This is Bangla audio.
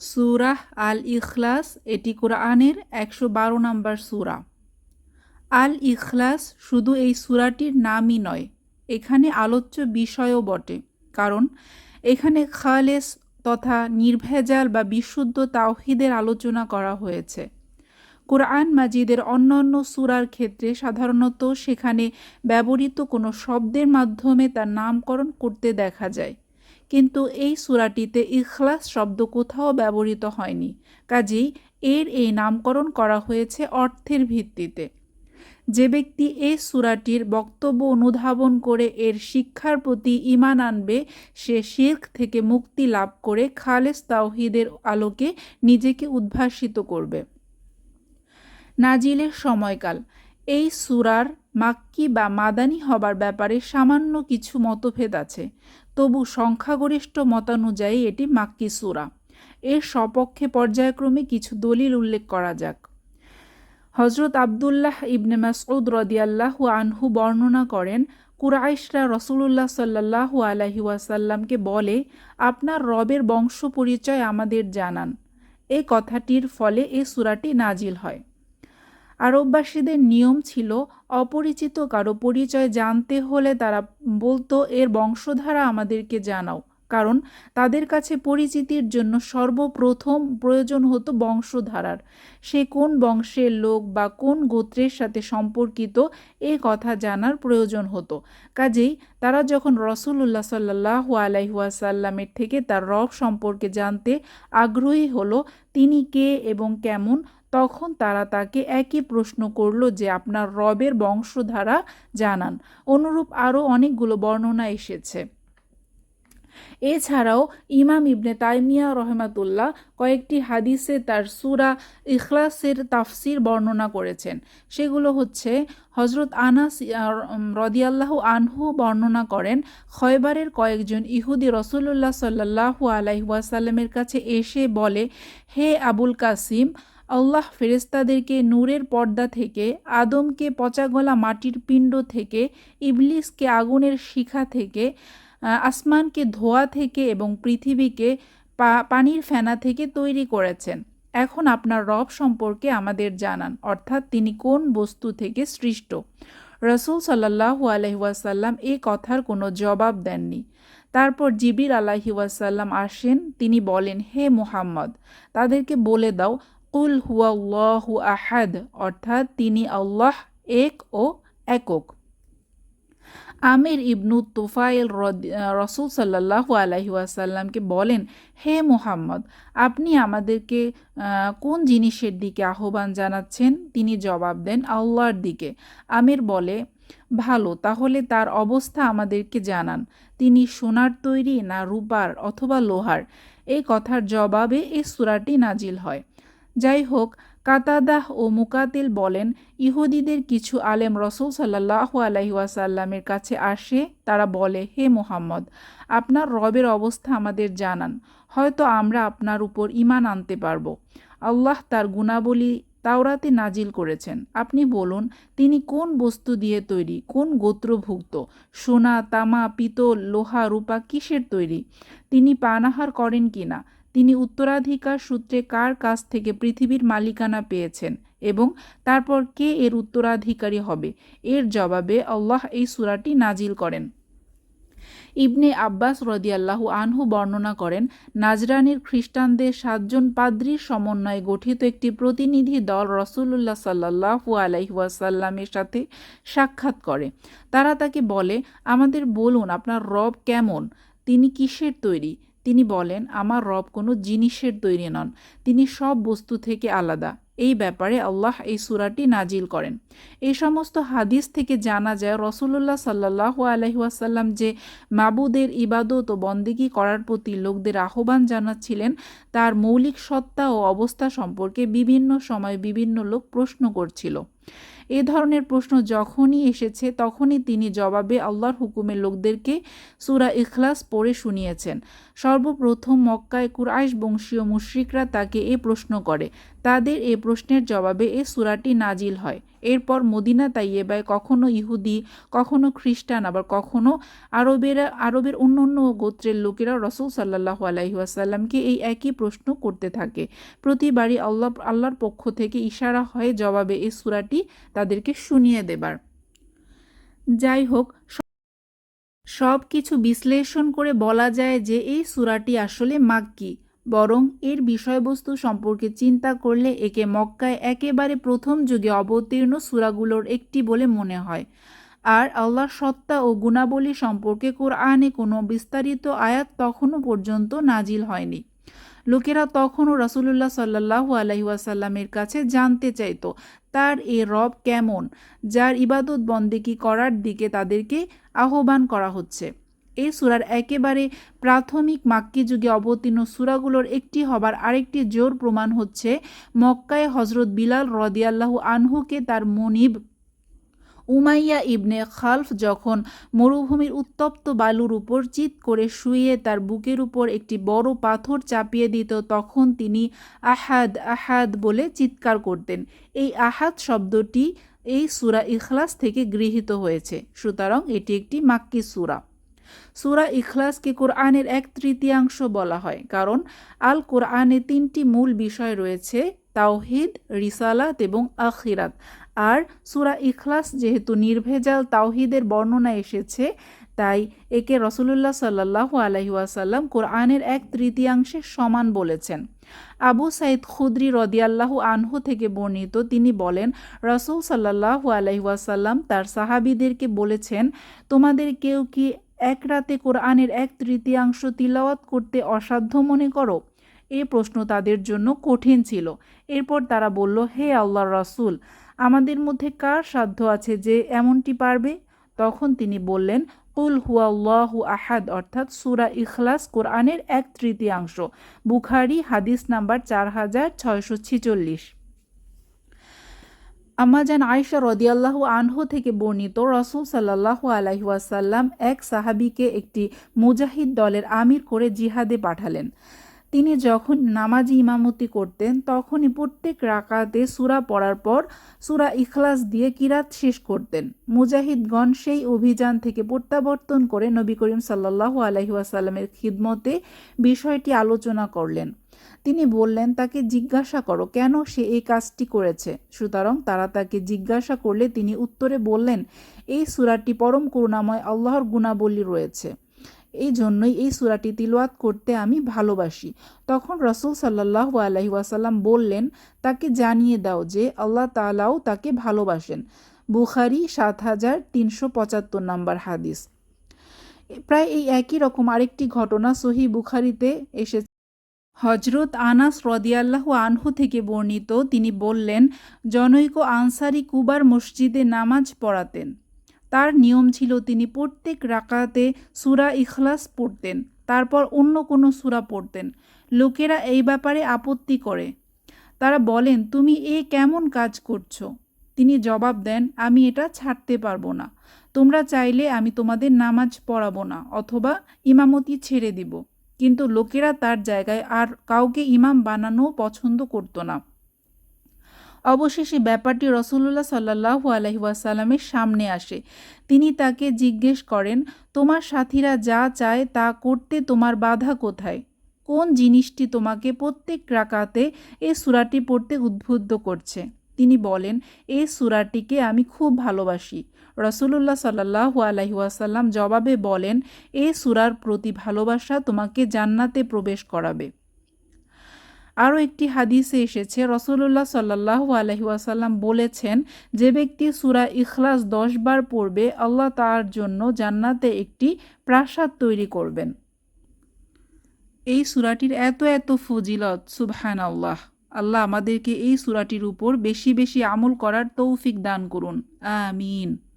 সুরাহ আল ইখলাস এটি কোরআনের একশো বারো নম্বর সুরা। আল ইখলাস শুধু এই সুরাটির নামই নয়, এখানে আলোচ্য বিষয়ও বটে, কারণ এখানে খালেস তথা নির্ভেজাল বা বিশুদ্ধ তাওহিদের আলোচনা করা হয়েছে। কোরআন মাজিদের অন্যান্য সুরার ক্ষেত্রে সাধারণত সেখানে ব্যবহৃত কোনো শব্দের মাধ্যমে তার নামকরণ করতে দেখা যায়। কিন্তু এই সুরাটিতে ইখলাস শব্দ কোথাও ব্যবহৃত হয়নি। কাজেই এর এই নামকরণ করা হয়েছে অর্থের ভিত্তিতে। যে ব্যক্তি এই সুরাটির বক্তব্য অনুধাবন করে এর শিক্ষার প্রতি ইমান আনবে, সে শির্ক থেকে মুক্তি লাভ করে খালেস তাওহিদের আলোকে নিজেকে উদ্ভাসিত করবে। নাজিলের সময়কাল। এই সুরার মাক্কি বা মাদানি হবার ব্যাপারে সামান্য কিছু মতভেদ আছে। তবু সংখ্যাগরিষ্ঠ মতানুযায়ী এটি মাক্কি সুরা। এর সপক্ষে পর্যায়ক্রমে কিছু দলিল উল্লেখ করা যাক। হজরত আবদুল্লাহ ইবনে মাসউদ রদিয়াল্লাহু আনহু বর্ণনা করেন, কুরাইশরা রসুল্লাহ সাল্লাহু আলহি ওয়াসাল্লামকে বলে, আপনার রবের বংশ পরিচয় আমাদের জানান। এই কথাটির ফলে এ সুরাটি নাজিল হয়। আরববাসীদের নিয়ম ছিল অপরিচিত কারও পরিচয় জানতে হলে তারা বলতো এর বংশধারা আমাদেরকে জানাও। কারণ তাদের কাছে পরিচিতির জন্য সর্বপ্রথম প্রয়োজন হতো বংশধারার। সে কোন বংশের লোক বা কোন গোত্রের সাথে সম্পর্কিত এ কথা জানার প্রয়োজন হতো। কাজেই তারা যখন রসুল্লাহ সাল্লাহ আলাইহাসাল্লামের থেকে তার রব সম্পর্কে জানতে আগ্রহী হলো, তিনি কে এবং কেমন, তখন তারা তাকে একই প্রশ্ন করল যে, আপনার রবের বংশধারা জানান। অনুরূপ আরও অনেকগুলো বর্ণনা এসেছে। এছাড়াও ইমাম ইবনে তাইমিয়া রহমাতুল্লাহ কয়েকটি হাদিসে তার সুরা ইখলাসের তাফসির বর্ণনা করেছেন। সেগুলো হচ্ছে হজরত আনাস রদিয়াল্লাহ আনহু বর্ণনা করেন, খয়বারের কয়েকজন ইহুদি রসুল্লাহ সাল্লাহু আলাইহাসাল্লামের কাছে এসে বলে, হে আবুল কাসিম, আল্লাহ ফেরেস্তাদেরকে নূরের পর্দা থেকে, আদমকে পচাগলা মাটির পিণ্ড থেকে, ইবলিসকে আগুনের শিখা থেকে আসমানকে ধোয়া থেকে এবং পৃথিবীকে পানির ফেনা থেকে তৈরি করেছেন। এখন আপনার রব সম্পর্কে আমাদের জানান, অর্থাৎ তিনি কোন বস্তু থেকে সৃষ্ট? রসুল সাল্লাহু আলহিউসাল্লাম এ কথার কোনো জবাব দেননি। তারপর জিবির আলাহি ওয়াসাল্লাম আসেন, তিনি বলেন, হে মুহাম্মদ, তাদেরকে বলে দাও, কুল হুয়াল্লাহু আহাদ অর্থাৎ তিনি আল্লাহ এক ও একক। আমির ইবনু তুফাইল রসুল সাল্লাহু আলহি আসাল্লামকে বলেন, হে মুহাম্মদ, আপনি আমাদেরকে কোন জিনিসের দিকে আহ্বান জানাচ্ছেন? তিনি জবাব দেন, আল্লাহর দিকে। আমির বলে, ভালো, তাহলে তার অবস্থা আমাদেরকে জানান। তিনি সোনার তৈরি না রূপার অথবা লোহার? এই কথার জবাবে এই সুরাটি নাজিল হয়। যাই হোক কাতাদাহ ও মুকাতিল বলেন, ইহুদিদের কিছু আলেম রসুল সাল্লাহ আলহি ওয়াসাল্লামের কাছে আসে, তারা বলে, হে মোহাম্মদ, আপনার রবের অবস্থা আমাদের জানান, হয়তো আমরা আপনার উপর ইমান আনতে পারব। আল্লাহ তার গুণাবলী তাওরাতে নাজিল করেছেন। আপনি বলুন, তিনি কোন বস্তু দিয়ে তৈরি? কোন গোত্রভুক্ত? সোনা, তামা, পিতল, লোহা, রূপা কিসের তৈরি? তিনি পানাহার করেন কিনা? তিনি উত্তরাধিকার সূত্রে কার কাছ থেকে পৃথিবীর মালিকানা পেয়েছেন এবং তারপর কে এর উত্তরাধিকারী হবে? এর জবাবে আল্লাহ এই সুরাটি নাজিল করেন। ইবনে আব্বাস রদিয়াল্লাহু আনহু বর্ণনা করেন, নাজরানির খ্রিস্টানদের সাতজন পাদ্রির সমন্বয়ে গঠিত একটি প্রতিনিধি দল রসুল্লাহ সাল্লাহু আলাইহাসাল্লামের সাথে সাক্ষাৎ করে। তারা তাকে বলে, আমাদের বলুন, আপনার রব কেমন? তিনি কিসের তৈরি? তিনি বলেন, আমার রব কোনো জিনিসের তৈরি নন, তিনি সব বস্তু থেকে আলাদা। এই ব্যাপারে আল্লাহ এই সুরাটি নাজিল করেন। এই সমস্ত হাদিস থেকে জানা যায় রসুল্লাহ সাল্লাহ আলহিহাসাল্লাম যে মাবুদের ইবাদত ও বন্দেগি করার প্রতি লোকদের আহ্বান জানাচ্ছিলেন, তার মৌলিক সত্তা ও অবস্থা সম্পর্কে বিভিন্ন সময় বিভিন্ন লোক প্রশ্ন করছিল। এ ধরনের প্রশ্ন যখনই এসেছে, তখনই তিনি জবাবে আল্লাহর হুকুমের লোকদেরকে সুরা ইখলাস পড়ে শুনিয়েছেন। সর্বপ্রথম মক্কায় কুরাইশ বংশীয় মুশ্রিকরা তাকে এ প্রশ্ন করে তাদের এ প্রশ্নের জবাবে এ সুরাটি নাজিল হয়। এরপর মদিনা তাইয়েবায় কখনো ইহুদি, কখনো খ্রিস্টান, আবার কখনো আরবেরা, আরবের অন্য অন্য গোত্রের লোকেরা রসুল সাল্লাহ আলাইহাসাল্লামকে এই একই প্রশ্ন করতে থাকে। প্রতিবারই আল্লাহ, আল্লাহর পক্ষ থেকে ইশারা হয় জবাবে এই সুরাটি তাদেরকে শুনিয়ে দেবার। যাই হোক সব কিছু বিশ্লেষণ করে বলা যায় যে এই সুরাটি আসলে মাক্কি। বরং এর বিষয়বস্তু সম্পর্কে চিন্তা করলে একে মক্কায় একেবারে প্রথম যুগে অবতীর্ণ সুরাগুলোর একটি বলে মনে হয়। আর আল্লাহর সত্তা ও গুণাবলী সম্পর্কে কোরআনে কোনো বিস্তারিত আয়াত তখনও পর্যন্ত নাজিল হয়নি। লোকেরা তখনও রাসুলুল্লাহ সাল্লাহু আলহিউসাল্লামের কাছে জানতে চাইত, তার এ রব কেমন, যার ইবাদত বন্দেকি করার দিকে তাদেরকে আহ্বান করা হচ্ছে। এই সুরার একেবারে প্রাথমিক মাক্কি যুগে অবতীর্ণ সুরাগুলোর একটি হবার আরেকটি জোর প্রমাণ হচ্ছে মক্কায় হজরত বিলাল রদিয়াল্লাহু আনহুকে তার মনিব উমাইয়া ইবনে খালফ যখন মরুভূমির উত্তপ্ত বালুর উপর চিত করে শুয়ে তার বুকের উপর একটি বড় পাথর চাপিয়ে দিত, তখন তিনি আহাদ আহাদ বলে চিৎকার করতেন। এই আহাদ শব্দটি এই সুরা ইখলাস থেকে গৃহীত হয়েছে। সুতরাং এটি একটি মাক্কি সুরা। সুরা ইখলাসকে কোরআনের এক তৃতীয়াংশ বলা হয়। কারণ আল কোরআনে তিনটি মূল বিষয় রয়েছে, তাওহিদ, রিসালাত এবং আখিরাত। আর সুরা ইখলাস যেহেতু নির্ভেজাল, তাওহিদের বর্ণনা এসেছে, তাই একে রসুল্লাহ সাল্লাহ আলহিউসাল্লাম কোরআনের এক তৃতীয়াংশের সমান বলেছেন। আবু সাইদ খুদ্রি রদিয়াল্লাহু আনহু থেকে বর্ণিত তিনি বলেন, রসুল সাল্লাহ আলহিউসাল্লাম তার সাহাবিদেরকে বলেছেন, তোমাদের কেউ কি এক রাতে কোরআনের এক তৃতীয়াংশ তিলাওয়াত করতে অসাধ্য মনে করো? এ প্রশ্ন তাদের জন্য কঠিন ছিল। এরপর তারা বলল, হে আল্লাহ রাসুল, আমাদের মধ্যে কার সাধ্য আছে যে এমনটি পারবে? তখন তিনি বললেন, কুল হুয়াল্লাহু আহাদ অর্থাৎ সুরা ইখলাস কোরআনের এক তৃতীয়াংশ। বুখারি হাদিস নাম্বার চার হাজার ছয়শো ছিচল্লিশ। আম্মাজান আয়সা রদিয়াল্লাহু আনহু থেকে বর্ণিত রসুল সাল্লাহ আলহিউসাল্লাম এক সাহাবিকে একটি মুজাহিদ দলের আমির করে জিহাদে পাঠালেন। তিনি যখন নামাজি ইমামতি করতেন, তখনই প্রত্যেক রাকাতে সুরা পড়ার পর সুরা ইখলাস দিয়ে কিরাত শেষ করতেন। মুজাহিদগণ সেই অভিযান থেকে প্রত্যাবর্তন করে নবী করিম সাল্লাহ আলহিউসাল্লামের খিদমতে বিষয়টি আলোচনা করলেন। তিনি বললেন, তাকে জিজ্ঞাসা করো, কেন সে এই কাজটি করেছে? সুতরাং তারা তাকে জিজ্ঞাসা করলে তিনি উত্তরে বললেন, এই সুরাটি পরম করুণাময় আল্লাহর গুণাবলী রয়েছে। এই জন্যই এই সুরাটি তিলওয়াত করতে আমি ভালোবাসি। তখন রসুল সাল্লাহ আলহি ওয়াসাল্লাম বললেন, তাকে জানিয়ে দাও যে আল্লাহ তালাও তাকে ভালোবাসেন। বুখারি সাত হাজার তিনশো পঁচাত্তর নম্বর হাদিস। প্রায় এই একই রকম আরেকটি ঘটনা সহি বুখারিতে এসেছে। হজরত আনাস রদিয়াল্লাহ আনহু থেকে বর্ণিত তিনি বললেন, জনৈক আনসারি কুবার মসজিদে নামাজ পড়াতেন। তার নিয়ম ছিল তিনি প্রত্যেক রাকাতে সুরা ইখলাস পড়তেন, তারপর অন্য কোনো সুরা পড়তেন। লোকেরা এই ব্যাপারে আপত্তি করে। তারা বলেন, তুমি এ কেমন কাজ করছ? তিনি জবাব দেন, আমি এটা ছাড়তে পারব না। তোমরা চাইলে আমি তোমাদের নামাজ পড়াবো না, অথবা ইমামতি ছেড়ে দিব। কিন্তু লোকেরা তার জায়গায় আর কাউকে ইমাম বানানো পছন্দ করতো না। অবশেষে ব্যাপারটি রসুল্লাহ সাল্লাহ আলহিউসাল্লামের সামনে আসে। তিনি তাকে জিজ্ঞেস করেন, তোমার সাথীরা যা চায় তা করতে তোমার বাধা কোথায়? কোন জিনিসটি তোমাকে প্রত্যেক রাকাতে এ সুরাটি পড়তে উদ্বুদ্ধ করছে? তিনি বলেন, এই সুরাটিকে আমি খুব ভালোবাসি। রসুল্লাহ সাল্লাহ আলহিউসাল্লাম জবাবে বলেন এ সুরার প্রতি ভালোবাসা তোমাকে জান্নাতে প্রবেশ করাবে। আরও একটি হাদিসে এসেছে রসুল্লাহ সাল্লাহ আলহিউসাল্লাম বলেছেন, যে ব্যক্তি সুরা ইখলাস দশবার পড়বে, আল্লাহ তার জন্য জান্নাতে একটি প্রাসাদ তৈরি করবেন। এই সুরাটির এত এত ফজিলত সুবহান আল্লাহ আল্লাহ আমাদেরকে এই সুরাটির উপর বেশি বেশি আমল করার তৌফিক দান করুন। আমিন।